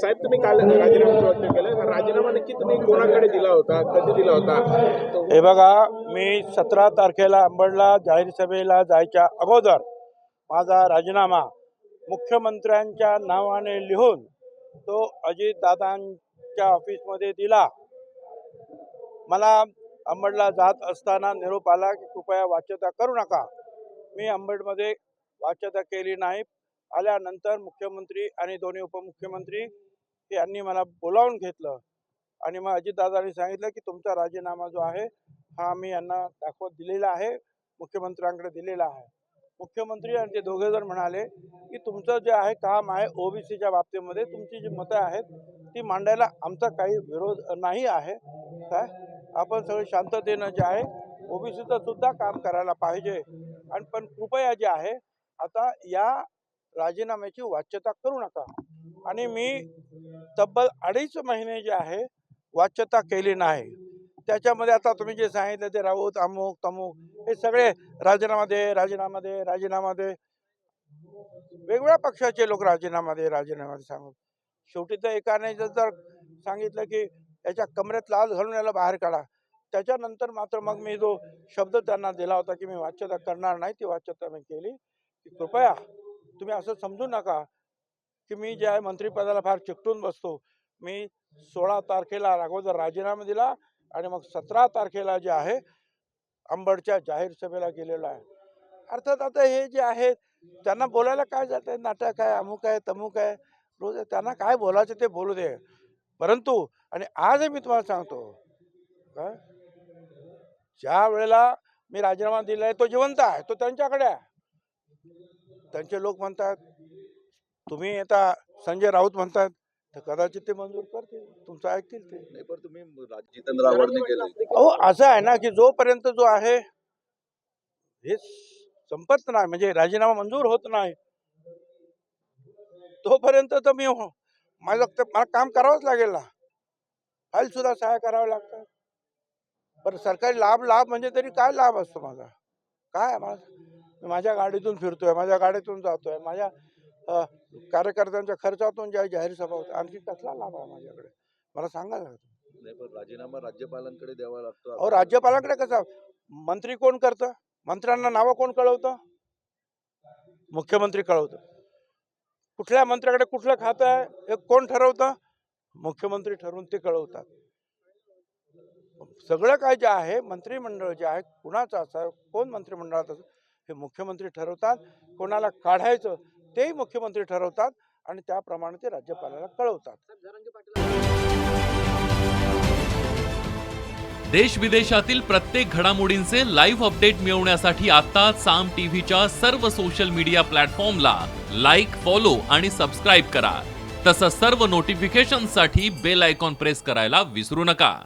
साहेब तुम्ही काल राजीनामा व्यक्त केलं. राजीनामा नक्की तुम्ही कोणाकडे दिला होता? कधी दिला होता? हे बघा मी सतरा तारखेला अंबडला जाहीर सभेला जायच्या अगोदर माझा राजीनामा मुख्यमंत्र्यांच्या नावाने लिहून तो अजितदादांच्या ऑफिसमध्ये दिला. मला अंबडला जात असताना निरोप आला की कृपया वाच्यता करू नका. मी अंबडमध्ये वाच्यता केली नाही. आल्यानंतर मुख्यमंत्री आणि दोन्ही उपमुख्यमंत्री यांनी मला बोलावून घेतलं. आणि मग अजितदादांनी सांगितलं की तुमचा राजीनामा जो आहे हा मी यांना दाखवत दिलेला आहे मुख्यमंत्र्यांकडे दिलेला आहे. मुख्यमंत्री आणि ते दोघे जण म्हणाले की तुमचं जे आहे काम आहे ओबीसीच्या बाबतीमध्ये तुमची जी मतं आहेत ती मांडायला आमचा काही विरोध नाही आहे. काय? आपण सगळे शांततेनं जे आहे ओबीसीचं सुद्धा काम करायला पाहिजे. आणि पण कृपया जे आहे आता या राजीनाम्याची वाच्यता करू नका. आणि मी तब्बल अडीच महिने जे आहे वाच्यता केली नाही. त्याच्यामध्ये आता तुम्ही जे सांगितलं ते राऊत अमुक तमुक हे सगळे राजीनामा दे राजीनामा दे राजीनामा दे वेगवेगळ्या पक्षाचे लोक राजीनामा दे राजीनामा दे सांगू शेवटी तर एकाने जर जर सांगितलं की याच्या कमरेत लाल घालून याला बाहेर काढा. त्याच्यानंतर मात्र मग मी जो शब्द त्यांना दिला होता की मी वाच्यता करणार नाही ती वाच्यता मी केली. की कृपया तुम्ही असं समजू नका. की मी जे आहे मंत्रिपदाला फार चिकटून बसतो मी सोळा तारखेला अगोदर राजीनामा दिला आणि मग सतरा तारखेला जे आहे अंबडच्या जाहीर सभेला गेलेलो आहे. अर्थात आता हे जे आहे त्यांना बोलायला काय जात आहे नाटक आहे अमुक आहे तमुक आहे रोज त्यांना काय बोलायचं ते बोलू दे. परंतु आणि आजही मी तुम्हाला सांगतो का ज्या वेळेला मी राजीनामा दिला आहे तो जिवंत आहे तो त्यांच्याकडे आहे. त्यांचे लोक म्हणतात तुम्ही आता संजय राऊत म्हणतात तर कदाचित ते मंजूर करतील. तुमचं ऐकतील ते. नाही पण तुम्ही जितेंद्र आव्हाडने केलं. अहो असं आहे ना की जोपर्यंत जो आहे हे संपत नाही म्हणजे राजीनामा मंजूर होत नाही. तोपर्यंत तर मी हो- माझं मला काम करावंच लागेल ना. फाईल सुद्धा सहाय्य करावं लागतं बरं सरकारी लाभ लाभ म्हणजे तरी काय लाभ असतो माझा? काय माझा? माझ्या गाडीतून फिरतोय माझ्या गाडीतून जातोय माझ्या कार्यकर्त्यांच्या खर्चातून ज्या जाहीर सभा होत्या आणखी कसला लाभ आहे माझ्याकडे? मला नाही पण राजीनामा राज्यपालांकडे द्यावा लागतो अहो राज्यपालाकडे कसं? मंत्री कोण करतं? मंत्र्यांना नावं कोण कळवतं? मुख्यमंत्री कळवतं. कुठल्या मंत्र्याकडे कुठलं खातं आहे? हे कोण ठरवतं? मुख्यमंत्री ठरवून ते कळवतात. सगळं काय जे आहे मंत्रिमंडळ जे आहे कुणाचं असं कोण मंत्रिमंडळात असं हे मुख्यमंत्री ठरवतात. कोणाला काढायचं तेही मुख्यमंत्री ठरवतात आणि त्याप्रमाणे ते राज्यपालाला कळवतात. देश विदेशातील प्रत्येक घडामोडींचे लाईव्ह अपडेट मिळवण्यासाठी आता साम टीव्हीच्या सर्व सोशल मीडिया प्लॅटफॉर्मला लाईक फॉलो आणि सबस्क्राईब करा. तसंच सर्व नोटिफिकेशनसाठी बेल आयकॉन प्रेस करायला विसरू नका.